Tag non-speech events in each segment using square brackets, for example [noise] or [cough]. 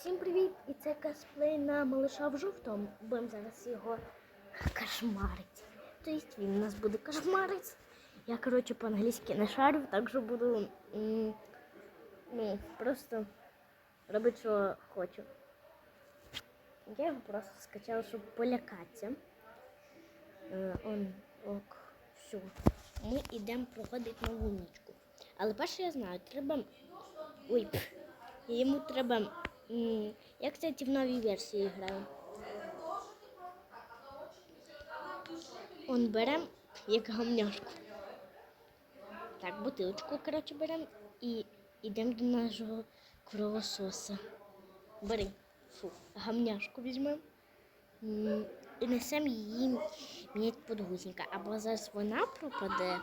Всім привіт! І це косплей на малиша в жовтому. Будемо зараз його кошмарити. Тобто він у нас буде кошмарити. Я, коротше, по-англійськи не шарю, так що буду ну, просто робити, що хочу. Я його просто скачала, щоб полякатися. Е, он, ок, все. Ми йдемо проходити нову нічку. Але перше я знаю, треба. Ой, йому треба. Я, кстати, в новій версії граю. Он берем як гамняшку. Так, бутилочку, коротше, беремо і йдемо до нашого кровососа. Бери. Фу, гамняшку візьмемо. І несемо її міняти подгузника. Або зараз вона пропаде,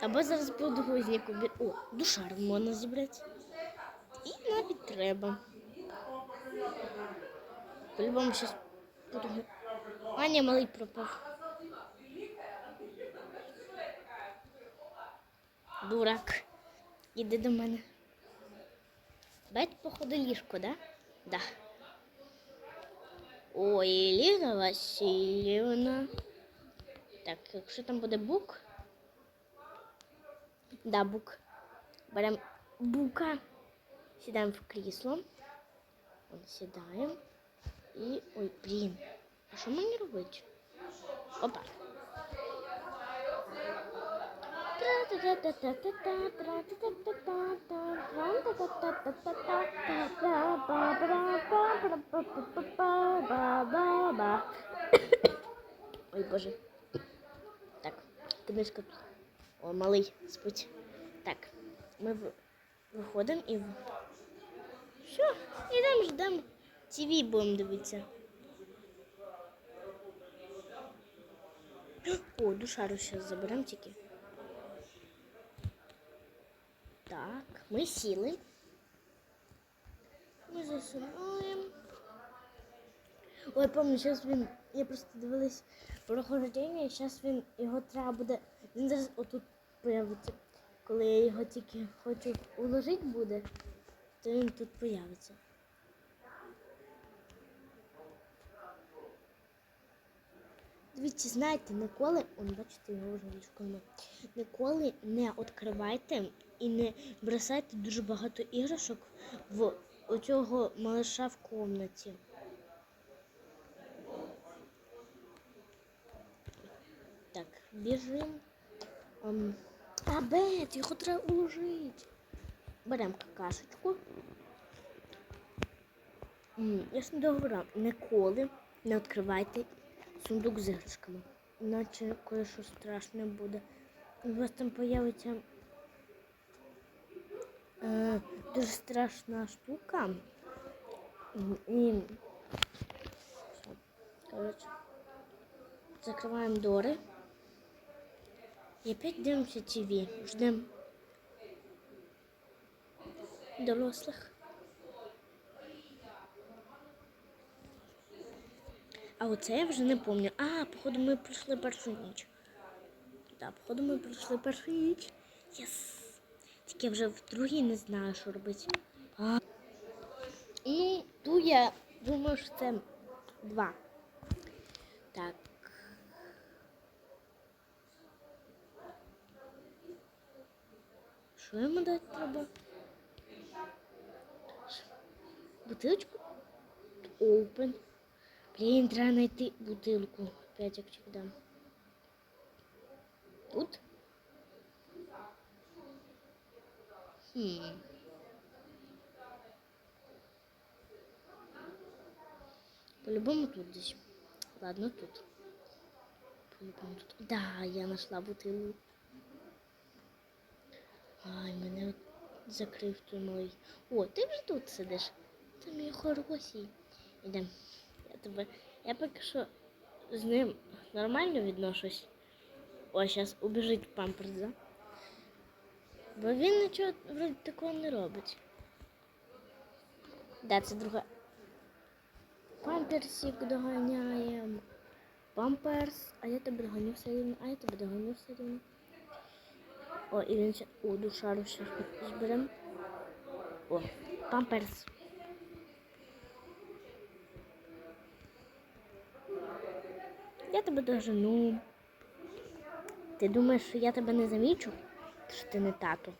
або зараз подгузник. О, душар можна зібрати. Навіть треба. По-любому щось подгу... А, ні, малий пропав. Дурак. Іди до мене. Бать, походу, ліжко, да? Да. Ой, Ліна Васильівна. Так, якщо там буде бук. Да, бук. Беремо бука. Сідаємо в крісло. Сідаємо. І. Ой, блін. А що мені робити? Опа. Ой, боже. Так, книжка. О, малий спить. Так, ми виходимо і. В- Що? Ідемо ждемо. ТВ будемо дивитися. О, душару зараз заберемо тільки. Так, ми сіли. Ми засинаємо. Ой, пам'ятаю, зараз він. Я просто дивилась прохождення, і зараз він його треба буде. Він зараз отут появиться. Коли я його тільки хочу уложити буде, то він тут появиться. Дивіться, знаєте, ніколи, он бачите, його вже ліжко. Ніколи не відкривайте і не бросайте дуже багато іграшок в оцього малыша в комнаті. Так, біжим. А, Бет, його треба уложити. Беремо какашечку. М, Я ж не договорила, ніколи не відкривайте сундук з іграшками. Іначе кое-що страшне буде. У вас там появиться е, дуже страшна штука. І. Закриваємо дори. І опять дивимося ТВ. Ждемо дорослих. А оце я вже не пам'ятаю. А, походу, ми пройшли першу ніч. Так, походу, ми пройшли першу ніч. Єс. Тільки я вже в другій не знаю, що робити. А. Ну, тут я думаю, що це два. Так. Що йому дати треба? Бутилочку? Open. Блін, треба знайти бутилку. П'ять як дам. Тут? Хм. По-любому тут десь. Ладно, тут. По-любому тут. Да, я знайшла бутилку. Ай, мене от закрив той малий. О, ти вже тут сидиш. Ти мій хороший. Ідем. Я тебе. Я поки що з ним нормально відношусь. О, зараз убіжить памперс, да? Бо він нічого вроді такого не робить. Да, це друга. Памперсик доганяємо. Памперс, а я тебе доганю все рівно, а я тебе доганю все рівно. О, і він ще. О, душару ще зберемо. О, памперс. Я тебе дожену. Ти думаєш, що я тебе не замічу? Що ти не тато.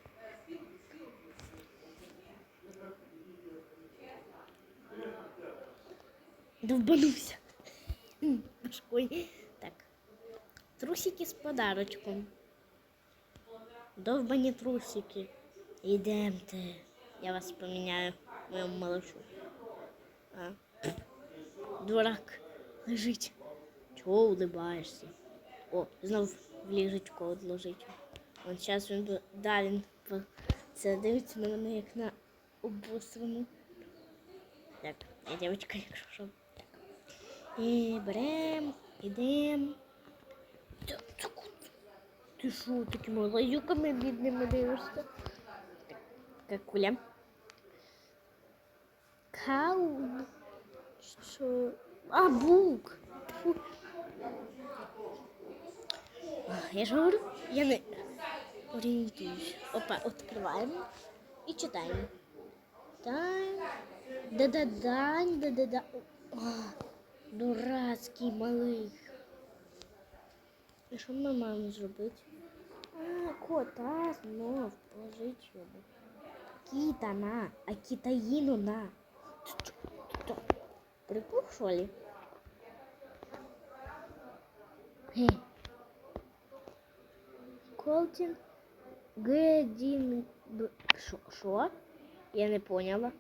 Довбанувся. Башкой. Так. Трусики з подарочком. Довбані трусики. Ідемте. Я вас поміняю моєму малышу. А? Дурак лежить. Чого улыбаєшся? О, знов в ліжечко одложить. Вон зараз він бу- да, він по- це дивиться на мене як на обосрану. Так, я дівчинка, якщо що. Так. І берем, ідем. Ти що, такими лаюками бідними дивишся? Какуля. Каун. Що? А, бук. Фу. Я ж говорю, я не орієнтуюсь. Опа, відкриваємо і читаємо. Тайм. Да-да-дань, да-да-да. О, Дурацький малий. І що ми маємо зробити? А, кота знов положить йому. Кіта на, а китаїну на. Прикол, що ли? Гей. Колтін Гедін... Що? Що? Я не поняла.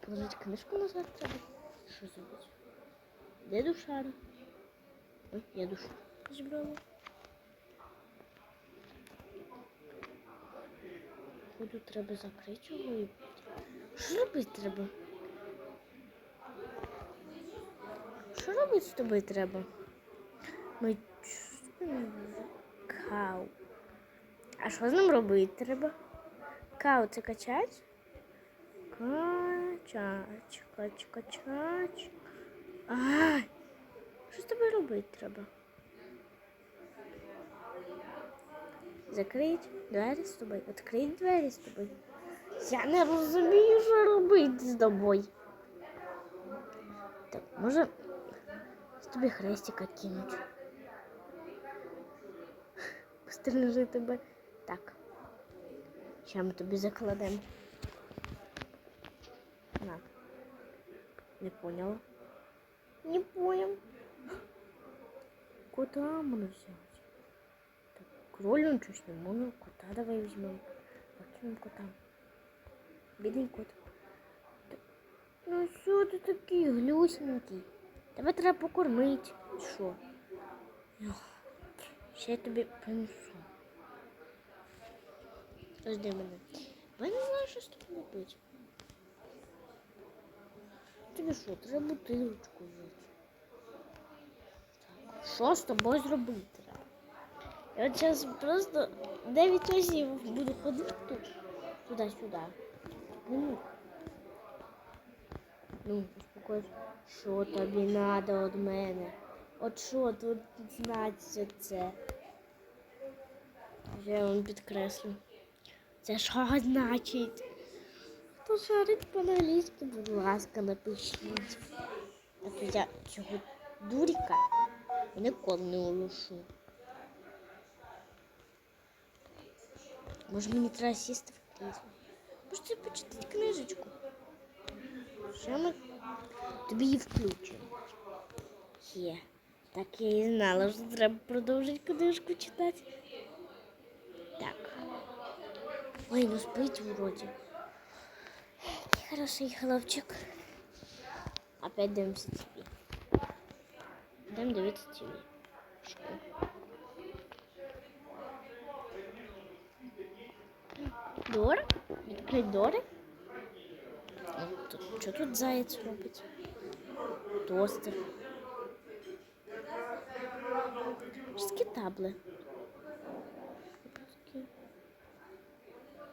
Положить книжку назад треба. Що зробити? Де душа? Ой, я душу зібрала. Буду треба закрити його і... Що робити треба? Що робити з тобою треба? Ми кау. А що з ним робити треба? Кау це качать? Качать, кач, качать. Ай! Що з тобою робити треба? Закрить двері з тобою. Відкрить двері з тобою. Я не розумію, що робити з тобою. Так, може з тобі хрестика кинуть. Постережи тебе. Так. Ще ми тобі закладемо. На. Не поняла. Не понял. Кота можна взяти. Так, кролю щось не можна. Кота давай візьмемо. Покинемо кота. Бідний кот. Так, Ну що ти такий глюсенький? Тебе треба покормити. Що? Ще я тобі принесу. Жди мене. Бо я не знаю, що з тобою робити. Тобі що, треба бутилочку взяти. Так, що з тобою зробити? Я от зараз просто 9 разів буду ходити тут, туди-сюди. Ну, ну, успокойся. Що тобі треба від мене? От що тут значить це? Я вам підкреслю. Це що значить? Хто шарить по-англійськи, будь ласка, напишіть. А то я цього дуріка ніколи не улишу. Може мені треба сісти в крісло? Можете почитати книжечку. Що ми тобі її включимо? Є. Так я і знала, що треба продовжити книжку читати. Так. Ой, ну спить вроде. Хороший хлопчик. Опять дивимося ТВ. Йдемо дивитися ТВ. Дора? Відкрить Дори? Що тут заяць робить? Тостер. Що табли?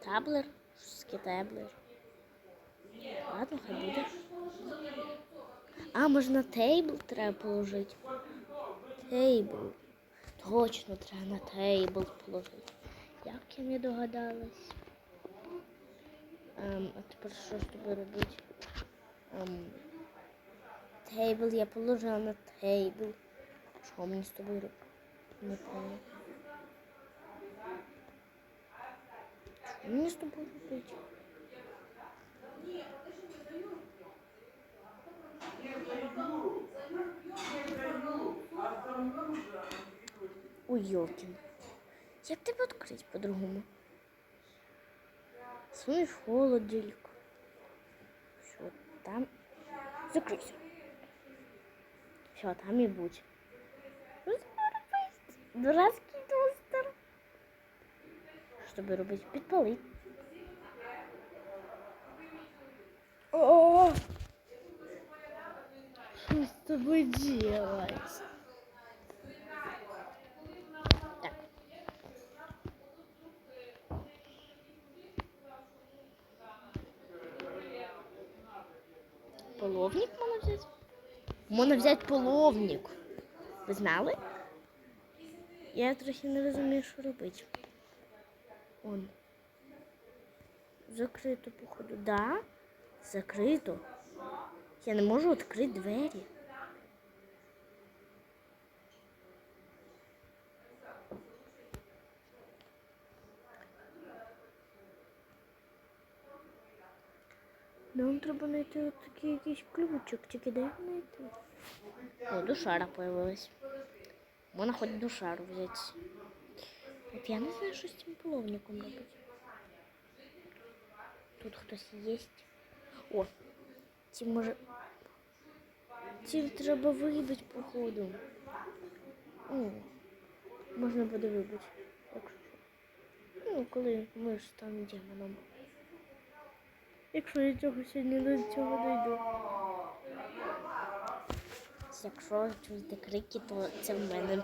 Таблер? Таке таблер? Ладно, хай буде. А, можна тейбл треба положити. Тейбл. Точно треба на тейбл положити. Як я не догадалась. Ем, а тепер що з тобою робити? Ем, тейбл, я положила на тейбл. Що мені з тобою робити? Не понял. Що мені з тобою робити? Ой, Йолкін. Як тебе відкрити по-другому? Свій холодильник. Що там? Закрийся. Все, там і будь. Дурацький тостер. Що тобі робити? Підпали. О! Что с делать? Половник можна взяти? Можна взяти половник. Ви знали? Я трохи не розумію, що робити. Он. Закрито, походу. Да? Закрито. Я не можу відкрити двері. Нам треба знайти от якийсь ключик, тільки його знайти? О, душара появилась. Можна хоч душару взяти. От я не знаю, що з цим половником робити. Тут хтось є. О, ці може. Ці треба вибити, походу. О, можна буде вибити. Якщо що. Ну, коли ми ж станемо демоном. Якщо я цього сьогодні до цього дойду. Якщо чуєте крики, то це в мене.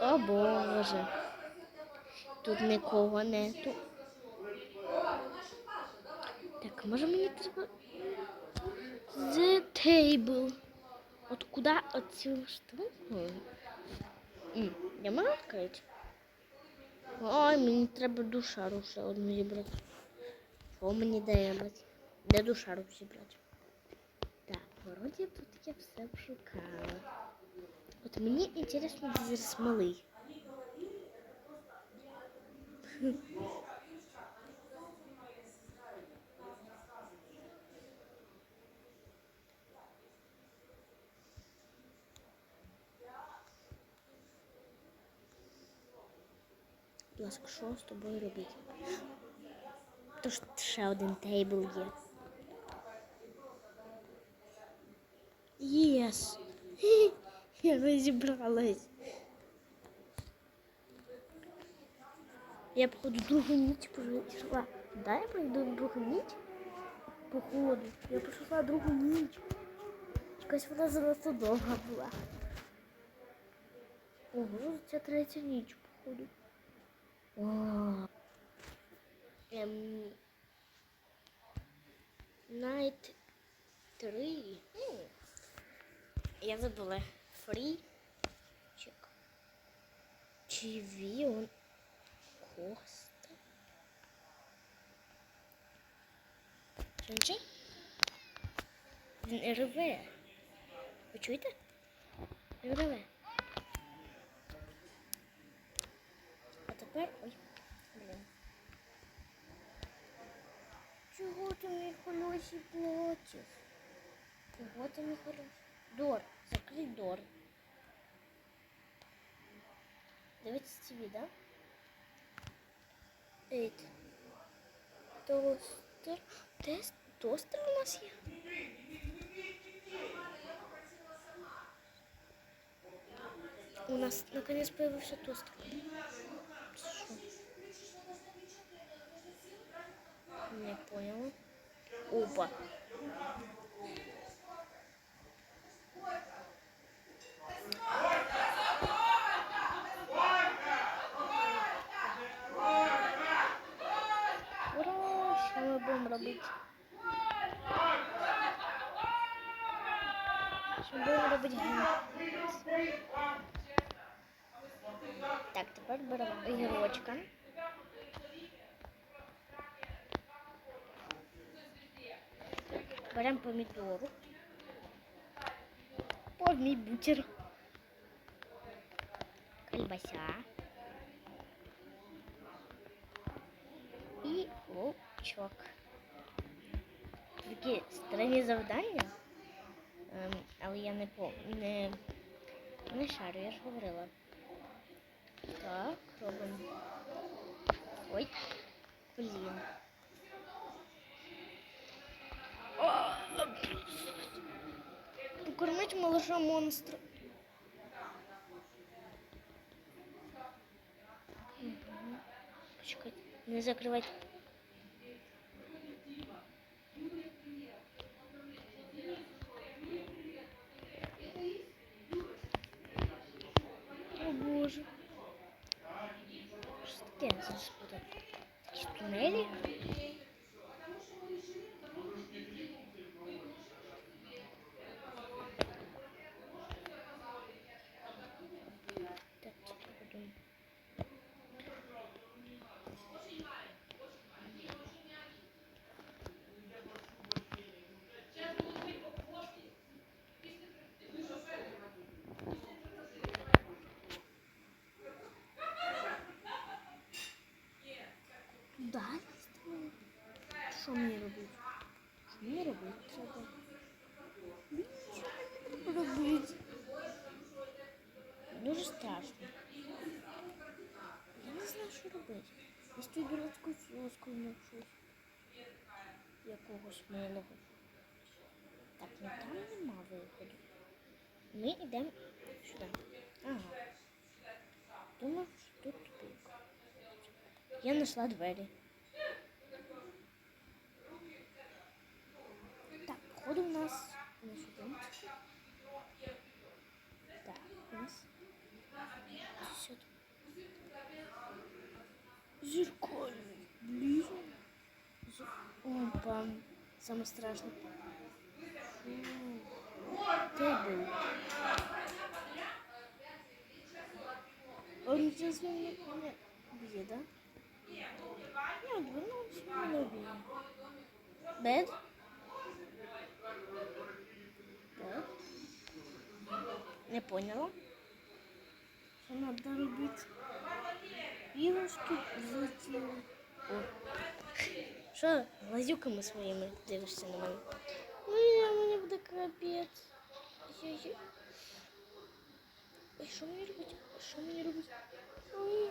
О Боже. Тут нікого нету. Так, може мені треба. The table. От куди оцю штуку? Я можу відкрити? Ой, мені треба душару ще одну зібрати. Що мені дає брати? Де душару зібрати? Так, вроді тут я все шукала. От мені інтересно двір смоли. Будь ласка, що з тобою робити? Тож ще один тейбл є. Єс! [laughs] Я розібралась. Я, походу, другу ніч пройшла. Да, я пройду другу ніч? Походу. Я пройшла другу ніч. Якась вона занадто довга була. Ого, це третя ніч, походу. Ем... Night 3. Я забула. Free. Чек. TV он Коста. Женщин? Він РВ. Ви чуєте? РВ. тепер... Ой, блін. Чого ти мій хороший платиш? Чого ти мій хороший? Дор, закрий дор. Дивіться ТВ, да? Ейт. Тостер. Тест. Тостер у нас є. У нас наконец появился тостер. Не понял. Опа. Ура! Що ми будемо робити? Що будемо робити? Так, тепер беремо ігрочка. Беремо помідору. Помідор. Кальбася. І лучок. Такі странні завдання. Ем, але я не по не, не шарю, я ж говорила. Так, робимо. Ой, блін. Покормить монстр. Не закривати. О боже. Що таке зараз буде? Якісь тунелі? Так, тільки подумаю. Туди лізти мені? Що мені робити? Що мені робити треба? Нічого не треба робити. Дуже страшно. Я не знаю, що робити. Я з тою навчусь. Якогось милого. Так, ну там нема виходу. Ми йдемо сюди. Ага. Думаю, що тут тупик. Я знайшла двері. Так, походу у нас один. Так, раз. Сюди. Зеркальний. Блін. З- Опа. Саме страшне. Фу. Он сейчас меня бьет, да? Не отвернулся, меня убил. Бэд? Бэд? Не поняла. Что надо робить? Іграшки взлетіли. О. Що глазюками своїми дивишся на мене? Ну я мені буде капець. Я-я. Ой, що мені робити? Що мені робити? Ой.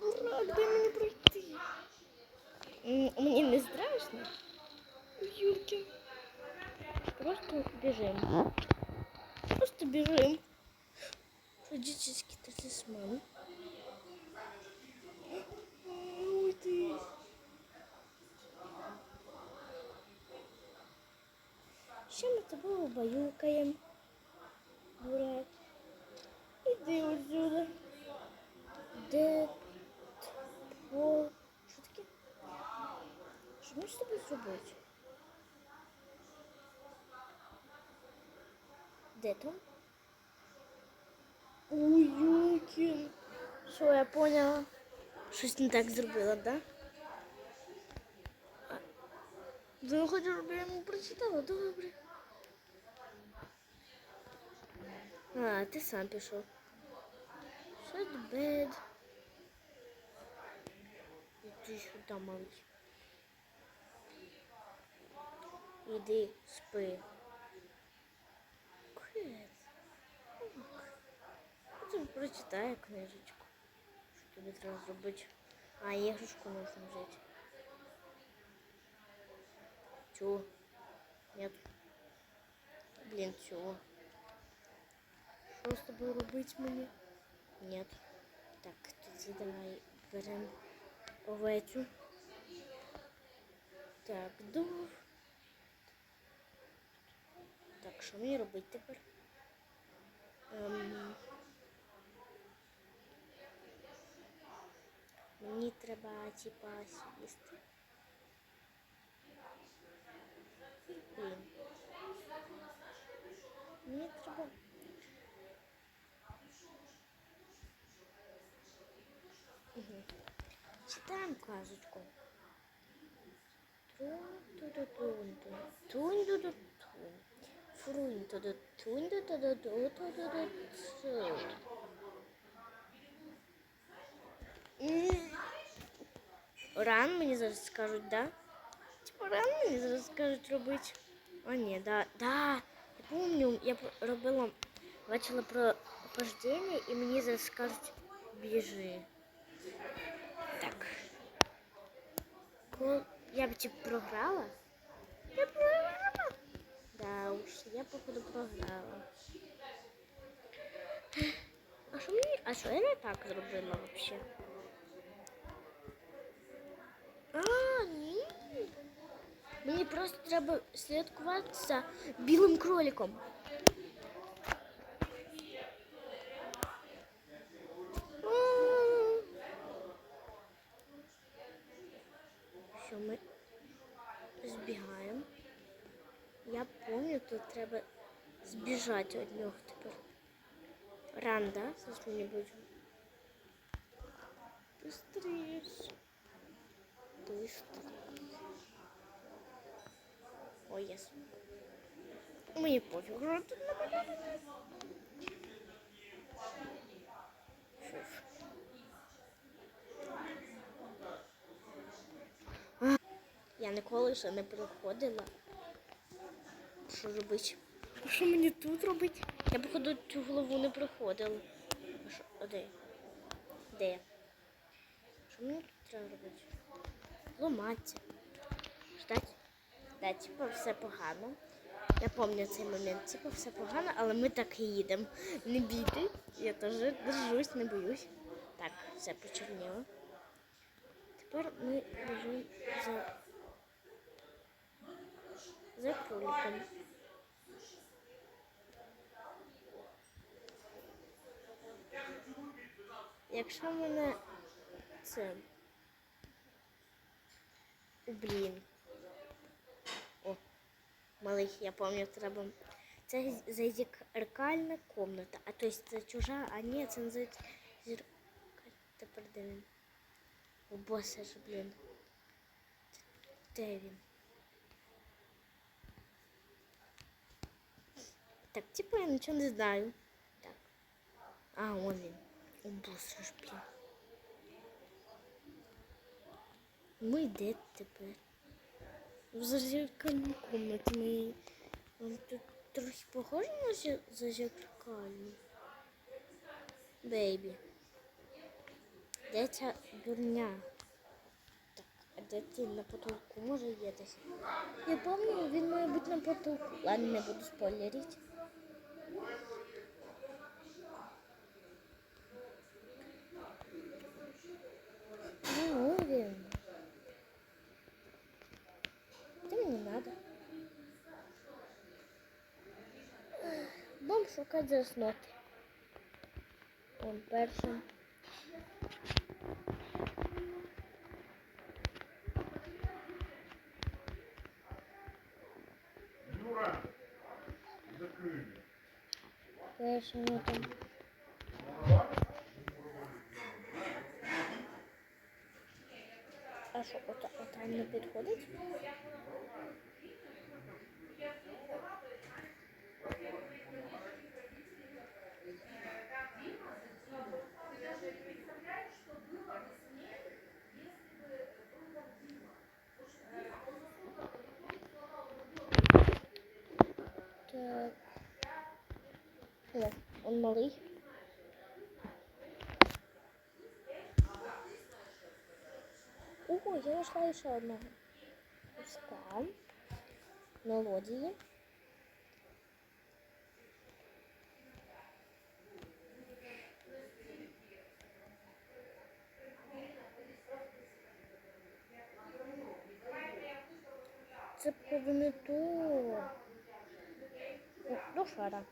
Дурак, дай мені пройти. М, Мені не страшно. Юрки. Просто бежим. Просто бежим. Родительский талисман. Уй ты. Що ми тобою убаюкаємо? Дурак. Іди отсюда. Де? О, що таке? Що ми з тобою зробити? Де там? Ой, Юкін. Все, я поняла. Щось не так зробила, да? А, Ну, хоч я не прочитала, добре. А, ти сам пішов. Shut bed. Іди сюди, мабуть. Іди, спи. Потім прочитаю книжечку. Що тобі треба зробити? А, іграшку можна взяти. Цю. Нет. Блін, цю. Що з тобою робити мені? Нет. Так, тоді давай беремо овецю. Так, дух. Так, що мені робити тепер? Ем... Мені треба, типа, сісти. Блін. Мені треба. Угу. Читаємо казочку. Трун-ту-ду-тун-тун. Тунь-ду-ду-тун. Фрунь-ту-ду-ту-ту-ду-ту-ду-ту. М. Ран мені зараз скажуть, да? Типа ран мені зараз скажуть робити. О, ні, да, да. Я помню, я п- робила, бачила про хождення, і мені зараз скажуть біжи. Так. Кол... Я б типу програла? Я програла? Да уж, я походу програла. А що мені? А що я не так зробила вообще? А, ні. Мені просто треба слідкувати за білим кроликом. Що ми збігаємо. Я пам'ятаю, тут треба збіжати від нього тепер. Ран, да? Зараз мені буде. Быстрее. Быстро. Ой, яс. Мені пофіг, що тут на мене. Фуф. А, Я ніколи ще не приходила. Що робити? А що мені тут робити? Я, походу, цю голову не проходила. А що? А де? Де? Що мені тут треба робити? Ламатися. Ждать. Да, типу, все погано. Я пам'ятаю цей момент. Типу, все погано, але ми так і їдемо. Не бійте. Я теж держусь, не боюсь. Так, все почерніло. Тепер ми біжимо за, за кроликом. Якщо мене це. Блін. О, малий, я пам'ятаю, треба. Це зазеркальна комната. А то есть це чужа, а ні, це називається зеркаль. Тепер де він? О, боже ж, блін. Де він? Так, типу я нічого не знаю. Так. А, он він. О, боже ж, блін. Ми де тепер? В зазеркальній ми. Вам тут трохи похоже на зазеркальну? Бейбі. Де ця дурня? Так, а де ти на потолку може є десь? Я пам'ятаю, він має бути на потолку. Ладно, не буду спойлерити. Ну, він. Та мені не надо. Шукати заснути. Он першим. Юра, закрыли. Першим там. А що, ота, ота не підходить? Так. О, он малий. Ого, я знайшла ще одного. Пуска. Мелодії. Це повинно то. До шара.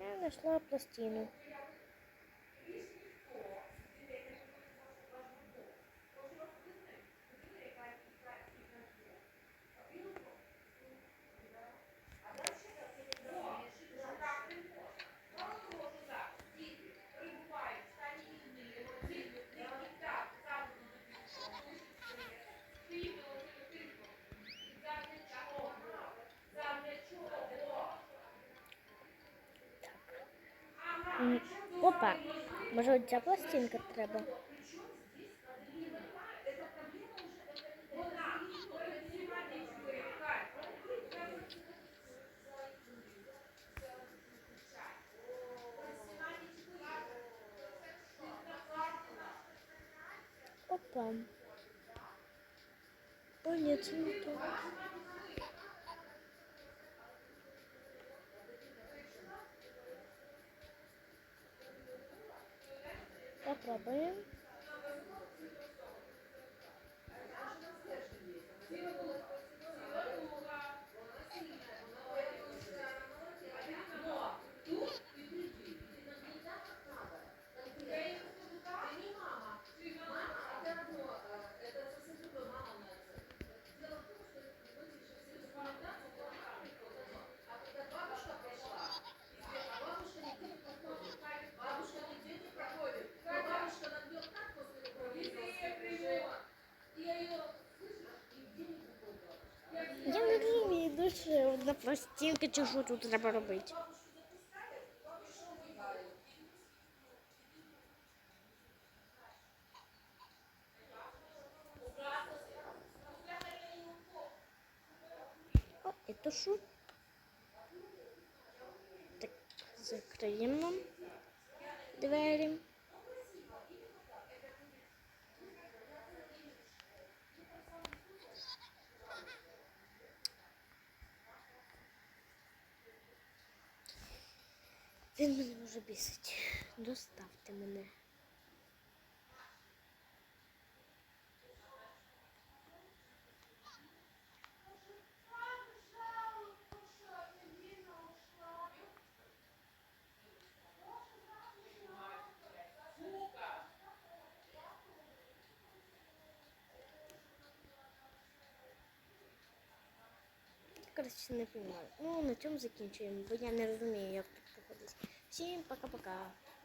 Я знайшла пластину. Опа. Може ця пластинка треба? Опа. О, нет, не то. Попробуем. Я не розумію дуже одна чи що тут треба робити. О, это що? Так, закриємо двері. Він мене може бісить. Доставте мене. Коротше, не розумію. Ну, на цьому закінчуємо, бо я не розумію, як тут проходить. Всім пока-пока.